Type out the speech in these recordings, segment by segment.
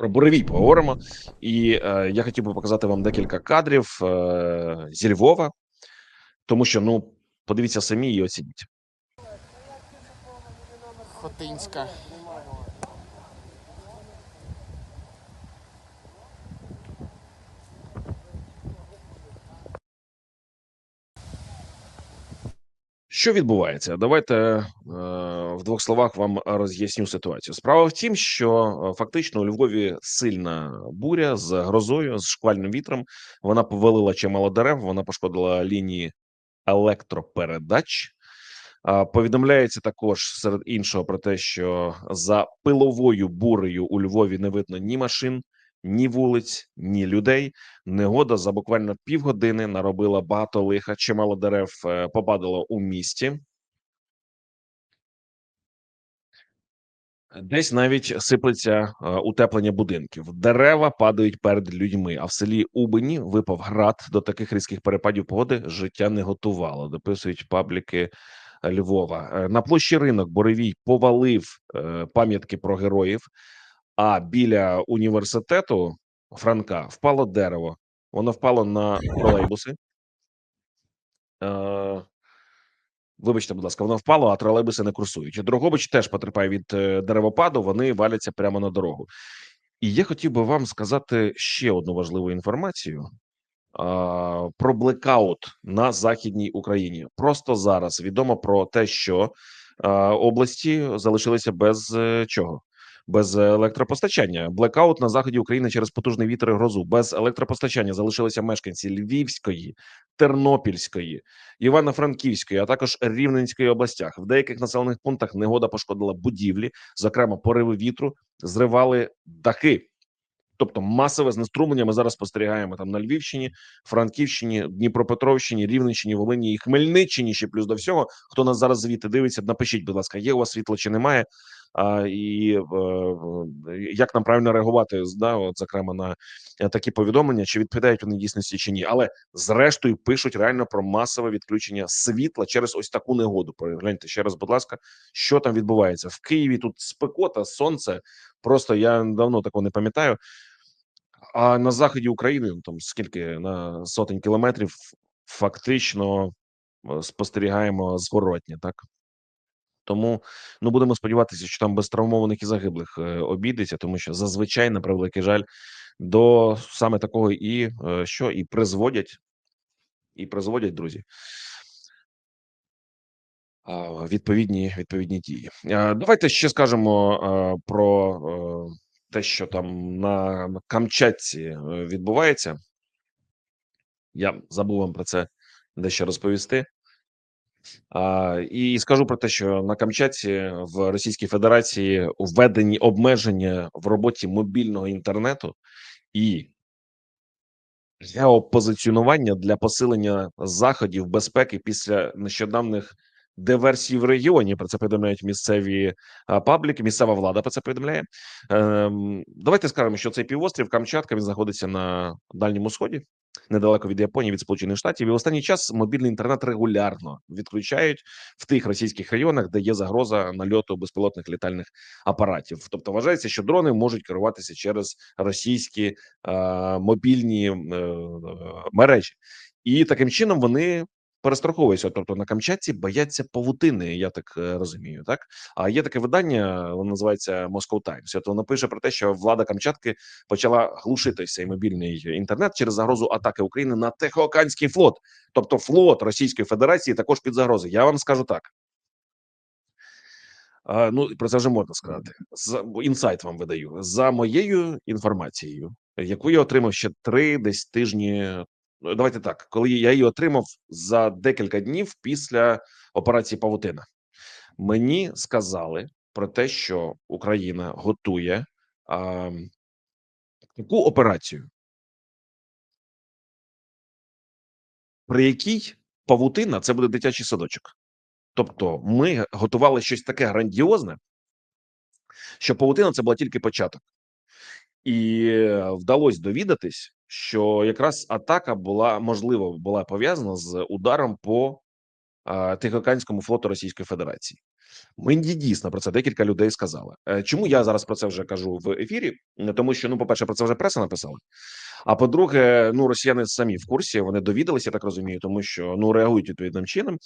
Про буревій поговоримо. І е, я хотів би показати вам декілька кадрів е, зі Львова, тому що ну подивіться самі і оцініть. Хотинська. Що відбувається? Давайте е, в двох словах вам роз'ясню ситуацію. Справа в тім, що е, фактично у Львові сильна буря з грозою, з шквальним вітром. Вона повалила чимало дерев, вона пошкодила лінії електропередач. Повідомляється також серед іншого про те, що за пиловою бурею у Львові не видно ні машин, ні вулиць, ні людей. Негода за буквально півгодини наробила багато лиха. Чимало дерев е, попадало у місті. Десь навіть сиплеться е, утеплення будинків. Дерева падають перед людьми. А в селі Убині випав град. До таких різких перепадів погоди життя не готувало. Дописують пабліки Львова. Е, На площі ринок Боревій повалив пам'ятки про героїв. А біля університету Франка впало дерево. Воно впало на тролейбуси. Е, Вибачте, будь ласка, воно впало, а тролейбуси не курсують. Дрогобич теж потерпає від е, деревопаду, вони валяться прямо на дорогу. І я хотів би вам сказати ще одну важливу інформацію а, про блекаут на західній Україні. Просто зараз відомо про те, що а, області залишилися без е, чого. Без електропостачання блекаут на заході України через потужний вітер і грозу. Без електропостачання залишилися мешканці Львівської, Тернопільської, Івано-Франківської, а також Рівненської областях. В деяких населених пунктах негода пошкодила будівлі, зокрема пориви вітру, зривали дахи. Тобто масове знеструмлення ми зараз спостерігаємо там на Львівщині, Франківщині, Дніпропетровщині, Рівненщині, Волині і Хмельниччині. Ще плюс до всього, хто нас зараз звідти дивиться, напишіть, будь ласка, є у вас світло чи немає, а, і е, е, як нам правильно реагувати да, от, зокрема на е, такі повідомлення, чи відповідають вони дійсності чи ні. Але зрештою пишуть реально про масове відключення світла через ось таку негоду. Перегляньте ще раз, будь ласка, що там відбувається в Києві. Тут спекота, сонце. Просто я давно такого не пам'ятаю. А на заході України ну, там скільки на сотень кілометрів фактично спостерігаємо зворотні, так тому ну будемо сподіватися, що там без травмованих і загиблих е, обійдеться, тому що зазвичай на превеликий жаль до саме такого і е, що і призводять, і призводять друзі. Відповідні відповідні дії. Давайте ще скажемо про е, те, що там на Камчатці е, відбувається. Я забув вам про це дещо розповісти. І скажу про те, що на Камчатці в Російській Федерації введені обмеження в роботі мобільного інтернету і геопозиціонування для посилення заходів безпеки після нещодавних диверсій в регіоні. Про це повідомляють місцеві пабліки. Місцева влада про це повідомляє. Ем, давайте скажемо, що цей півострів Камчатка він знаходиться на дальньому сході, недалеко від Японії, від Сполучених Штатів. І в останній час мобільний інтернет регулярно відключають в тих російських районах, де є загроза нальоту безпілотних літальних апаратів. Тобто вважається, що дрони можуть керуватися через російські е, мобільні е, мережі, і таким чином вони. Перестраховуються, тобто на Камчатці бояться павутини, я так е, розумію. Так а є таке видання, воно називається Moscow Times. От воно пише про те, що влада Камчатки почала глушити цей мобільний інтернет через загрозу атаки України на Тихоокеанський флот, тобто флот Російської Федерації також під загрозою. Я вам скажу так. Ну про це вже можна сказати. З інсайт вам видаю за моєю інформацією, яку я отримав ще три десь тижні. Ну, Давайте так, коли я її отримав за декілька днів після операції Павутина, мені сказали про те, що Україна готує а, таку операцію, при якій павутина це буде дитячий садочок. Тобто, ми готували щось таке грандіозне, що павутина це була тільки початок, і е, вдалося довідатись, що якраз атака була можливо була пов'язана з ударом по а, Тихоокеанському флоту Російської Федерації. Мені дійсно про це декілька людей сказали. Е, Чому я зараз про це вже кажу в ефірі? Е, Тому що, ну, по-перше, про це вже преса написала. А по-друге, ну росіяни самі в курсі, вони довідалися, я так розумію, тому що ну реагують відповідним чином.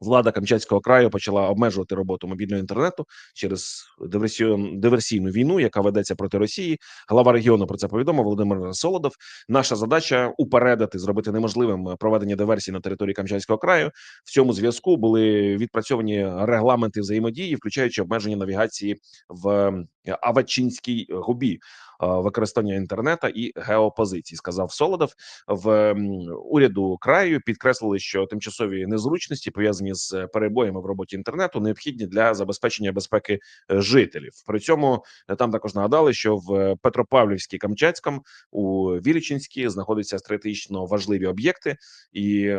Влада Камчатського краю почала обмежувати роботу мобільного інтернету через диверсійну, війну, яка ведеться проти Росії. Глава регіону про це повідомив Володимир Солодов. Наша задача упередити, зробити неможливим проведення диверсій на території Камчатського краю. В цьому зв'язку були відпрацьовані регламенти взаємодії, включаючи обмеження навігації в Авачинській губі. Використання інтернета і геопозиції, сказав Солодов в уряду краю. Підкреслили, що тимчасові незручності пов'язані з перебоями в роботі інтернету необхідні для забезпечення безпеки е, жителів. При цьому е, там також нагадали, що в Петропавлівській Камчатському у Вілічинській знаходяться стратегічно важливі об'єкти і.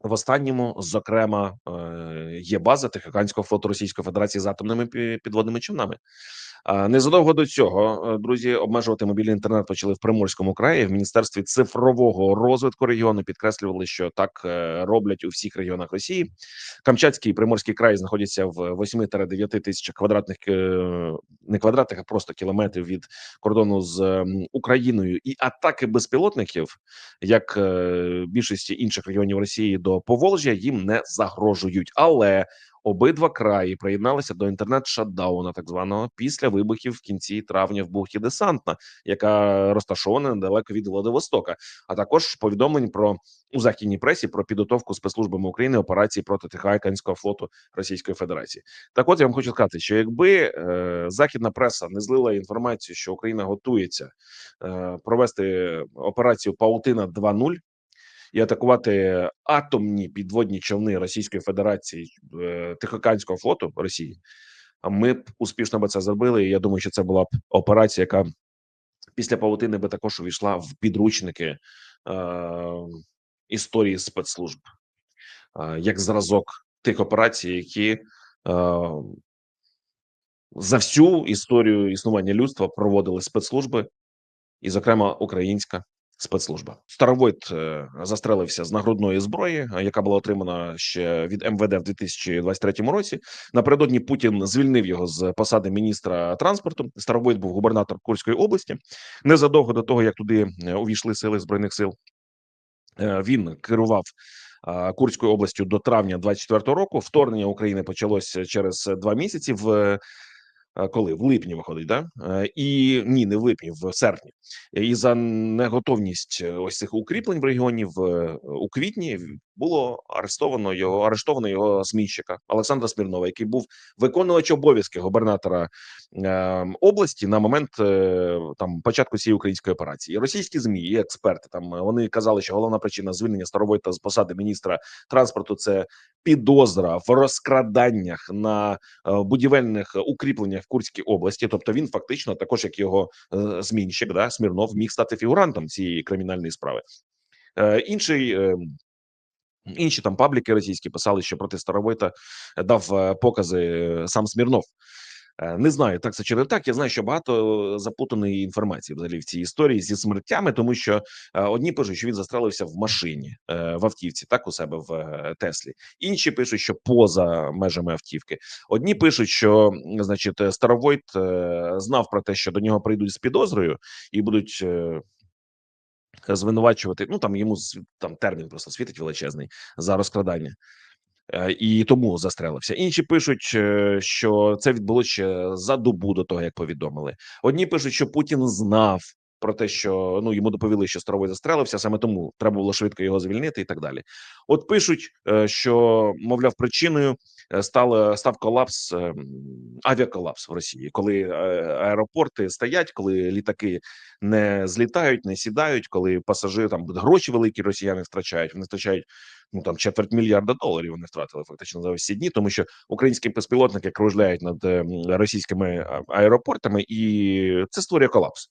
В останньому, зокрема, е, є база Тихоокеанського флоту Російської Федерації з атомними підводними човнами. А, Незадовго до цього, е, друзі, обмежувати мобільний інтернет почали в Приморському краї. В міністерстві цифрового розвитку регіону підкреслювали, що так е, роблять у всіх регіонах Росії. Камчатський і Приморський край знаходяться в 8-9 тисячах квадратних е, не квадратних, а просто кілометрів від кордону з Україною. І атаки безпілотників, як е, більшості інших регіонів Росії до Поволжя, їм не загрожують. Але Обидва краї приєдналися до інтернет-шатдауна, так званого після вибухів в кінці травня в бухті Десантна, яка розташована недалеко від Владивостока. А також повідомлень про у західній пресі про підготовку спецслужбами України операції проти Тихоокеанського флоту Російської Федерації. Так, от я вам хочу сказати, що якби е, західна преса не злила інформацію, що Україна готується е, провести операцію Паутина 2.0, і атакувати атомні підводні човни Російської Федерації е, Тихоокеанського флоту Росії. Ми б успішно би це зробили. І я думаю, що це була б операція, яка після павутини би також увійшла в підручники е, історії спецслужб, е, як зразок тих операцій, які е, за всю історію існування людства проводили спецслужби, і, зокрема, українська спецслужба. Старовойт е, застрелився з нагрудної зброї, е, яка була отримана ще від МВД в 2023 році. Напередодні Путін звільнив його з посади міністра транспорту. Старовойт був губернатор Курської області. Незадовго до того, як туди е, увійшли сили збройних сил, він керував. Курською областю до травня 24 року вторгнення України почалося через два місяці. В коли? В липні виходить, да? Е, і ні, не в липні, в серпні, і за неготовність е, ось цих укріплень в регіоні в е, у квітні було арестовано його арештовано його змінщика Олександра Смірнова, який був виконувач обов'язки губернатора е, області на момент е, там початку цієї української операції. І російські змі і експерти там е, вони казали, що головна причина звільнення Старовойта з посади міністра транспорту це підозра в розкраданнях на е, будівельних укріпленнях в Курській області. Тобто він фактично, також як його е, змінщик, да Смірнов, міг стати фігурантом цієї кримінальної справи. Е, інший. е, Інші там пабліки російські писали, що проти Старовойта дав е, покази е, сам Смірнов. Не знаю, так це чи не так. Я знаю, що багато заплутаної інформації взагалі в цій історії зі смертями, тому що е, одні пишуть, що він застрелився в машині е, в автівці, так у себе в е, Теслі. Інші пишуть, що поза межами автівки. Одні пишуть, що значить Старовойт знав про те, що до нього прийдуть з підозрою і будуть. Е, Звинувачувати, ну там йому там термін просто світить величезний за розкрадання, Е, і тому застрелився. Інші пишуть, е, що це відбулося ще за добу до того, як повідомили. Одні пишуть, що Путін знав про те, що ну йому доповіли, що Старовой застрелився, саме тому треба було швидко його звільнити, і так далі. От пишуть, е, що мовляв, причиною е, стало став колапс е, авіаколапс в Росії, коли е, аеропорти стоять, коли літаки не злітають, не сідають, коли пасажири там гроші великі росіяни втрачають. Вони втрачають ну там четверть мільярда доларів. Вони втратили фактично за всі дні, тому що українські безпілотники кружляють над е, російськими аеропортами, і це створює колапс.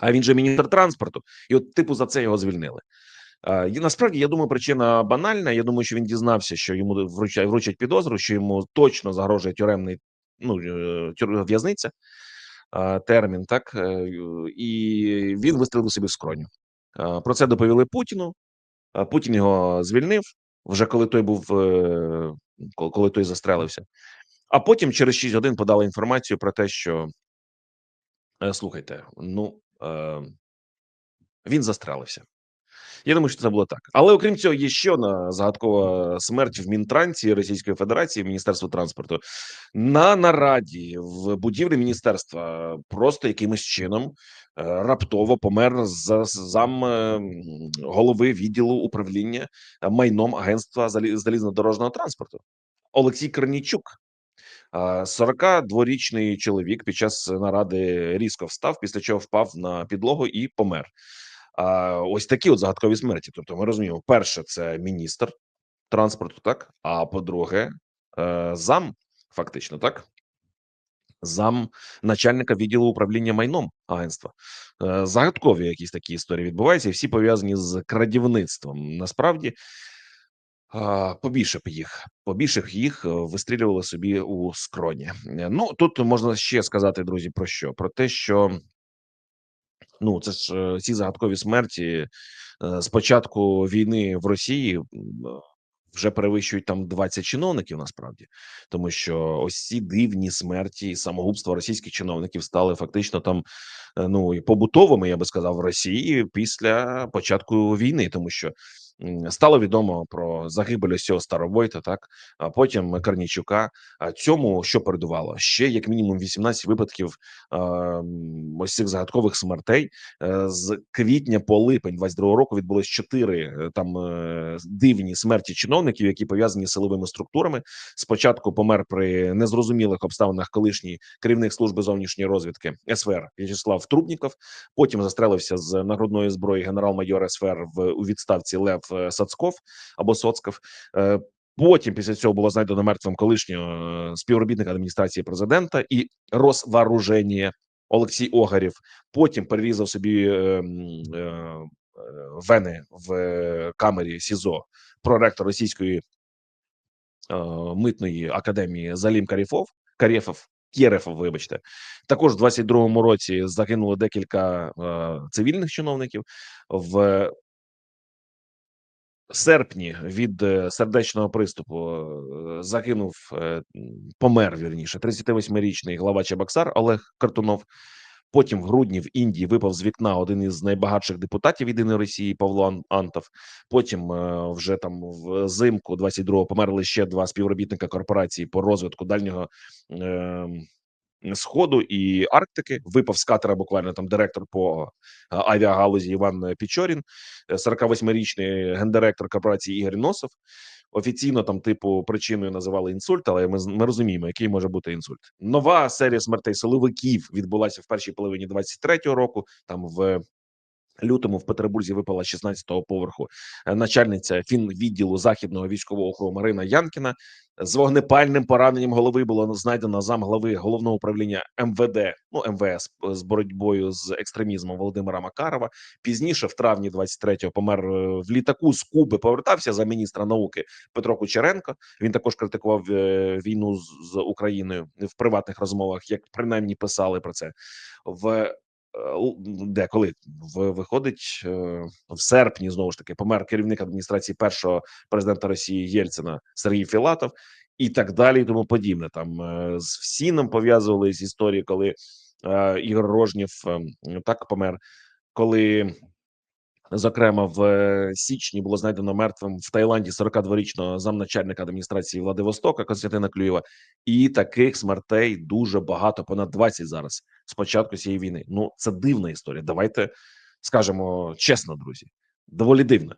А він же міністр транспорту, і от типу за це його звільнили. І насправді я думаю, причина банальна. Я думаю, що він дізнався, що йому вручать, вручать підозру, що йому точно загрожує тюремний ну е, в'язниця термін, так е, і він вистрелив собі в скроню. Про це доповіли Путіну. Путін його звільнив вже коли той був е, коли той застрелився. А потім через 6 годин подали інформацію про те, що слухайте, ну він застрелився. Я думаю, що це було так. Але окрім цього, є ще одна загадкова смерть в Мінтранці Російської Федерації, Міністерства транспорту. На нараді в будівлі міністерства просто якимось чином е, раптово помер за зам е, голови відділу управління майном агентства залі- залізнодорожнього транспорту Олексій Корнійчук. А, 42-річний чоловік під час наради різко встав, після чого впав на підлогу і помер. Ось такі от загадкові смерті. Тобто, ми розуміємо, перше, це міністр транспорту, так а по-друге, е, зам, фактично, так. Зам начальника відділу управління майном агентства. Е, Загадкові якісь такі історії відбуваються, і всі пов'язані з крадівництвом. Насправді побільше б їх, побільше б їх е, вистрілювали собі у скроні. Е, Ну тут можна ще сказати, друзі, про що? Про те, що ну це ж е, ці загадкові смерті з початку війни в Росії вже перевищують там 20 чиновників. Насправді, тому що ось ці дивні смерті і самогубства російських чиновників стали фактично там ну і побутовими, я би сказав, в Росії після початку війни, тому що стало відомо про загибель ось цього Старовойта, так а потім Карнічука. А цьому що передувало ще як мінімум 18 випадків ось цих загадкових смертей. Е, З квітня по липень 22 року відбулось чотири е, там е, дивні смерті чиновників, які пов'язані з силовими структурами. Спочатку помер при незрозумілих обставинах колишній керівник служби зовнішньої розвідки СВР В'ячеслав Трубніков. Потім застрелився з нагрудної зброї генерал-майор СВР в у відставці Лев Сацков або Соцков. Е, Потім після цього було знайдено мертвим колишнього е, співробітника адміністрації президента і Росвооруження Олексій Огарів. Потім перерізав собі е, е, вени в камері СІЗО проректор російської митної академії Залім Каріфов Карєфов. Кєрефов, вибачте, також в 22-му році загинуло декілька е, цивільних чиновників. В серпні від е, сердечного приступу е, загинув, е, помер вірніше, 38-річний глава Чебоксар Олег Картунов. Потім в грудні в Індії випав з вікна один із найбагатших депутатів єдиної Росії Павло Ан- Антов. Потім вже там взимку 22-го померли ще два співробітника корпорації по розвитку дальнього е, сходу і Арктики. Випав з катера буквально там директор по е, авіагалузі Іван Пічорін, е, 48-річний гендиректор корпорації Ігор Носов. Офіційно там, типу, причиною називали інсульт, але ми ми розуміємо, який може бути інсульт. Нова серія смертей силовиків відбулася в першій половині 23-го року. Там в лютому в Петербурзі випала з 16-го поверху е, начальниця фінвідділу західного військового округу Марина Янкіна. З вогнепальним пораненням голови було знайдено зам глави головного управління МВД, ну МВС з боротьбою з екстремізмом Володимира Макарова. Пізніше, в травні 23-го, помер е, в літаку з Куби. Повертався за міністра науки Петро Кучеренко. Він також критикував е, війну з Україною в приватних розмовах, як принаймні писали про це в. Е, л- Де коли в виходить е, в серпні знову ж таки помер керівник адміністрації першого президента Росії Єльцина Сергій Філатов і так далі, і тому подібне. Там е, з всі нам пов'язували з історії, коли Ігор Рожнєв е, так помер, коли Зокрема, в е, січні було знайдено мертвим в Таїланді 42-річного замначальника адміністрації Владивостока Константина Клюєва, і таких смертей дуже багато, понад 20 зараз з початку цієї війни. Ну це дивна історія. Давайте скажемо чесно, друзі, доволі дивна.